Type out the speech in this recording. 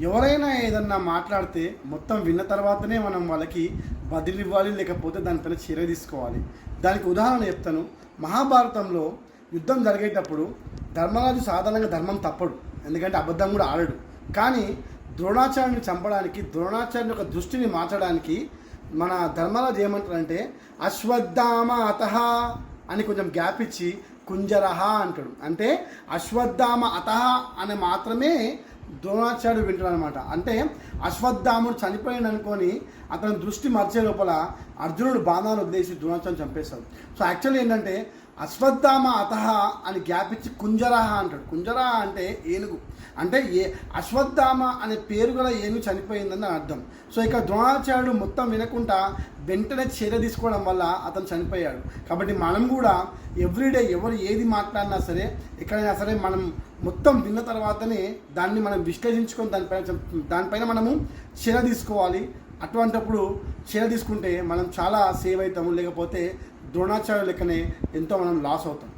ఎవరైనా ఏదన్నా మాట్లాడితే మొత్తం విన్న తర్వాతనే మనం వాళ్ళకి బదిలీ ఇవ్వాలి లేకపోతే దానిపైన చర్య తీసుకోవాలి. దానికి ఉదాహరణ చెప్తాను. మహాభారతంలో యుద్ధం జరిగేటప్పుడు ధర్మరాజు సాధారణంగా ధర్మం తప్పడు ఎందుకంటే అబద్ధం కూడా ఆడడు. కానీ ద్రోణాచార్యుని చంపడానికి ద్రోణాచార్యుని యొక్క దృష్టిని మార్చడానికి మన ధర్మరాజు ఏమంటాడంటే అశ్వత్థామ అతహ అని కొంచెం గ్యాప్ ఇచ్చి కుంజరహ అంటాడు. అంటే అశ్వత్థామ అతహ అని మాత్రమే ద్రోణాచార్యుడు వింటాడు అనమాట అంటే అశ్వత్థాముడు చనిపోయాడు అనుకొని అతని దృష్టి మర్చే లోపల అర్జునుడు బాణాలు వదిలేసి ద్రోణాచార్యుడు చంపేస్తాడు సో యాక్చువల్లీ ఏంటంటే అశ్వత్థామ అతహ అని గ్యాప్ ఇచ్చి కుంజరాహ అంటాడు. కుంజరాహ అంటే ఏనుగు. అంటే ఏ అశ్వత్థామ అనే పేరు గల ఏనుగు చనిపోయిందని అర్థం. సో ఇక ద్రోణాచార్యుడు మొత్తం వినకుండా వెంటనే చర్య తీసుకోవడం వల్ల అతను చనిపోయాడు. కాబట్టి మనం కూడా ఎవ్రీడే ఎవరు ఏది మాట్లాడినా సరే ఎక్కడైనా సరే మనం మొత్తం విన్న తర్వాతనే దాన్ని మనం విశ్లేషించుకొని దానిపైన దానిపైన మనము చర్య తీసుకోవాలి. అటువంటప్పుడు చర్య తీసుకుంటే మనం చాలా సేవ్ అవుతాము. లేకపోతే ద్రోణాచార్య లెక్కనే ఎంతో మనం లాస్ అవుతాం.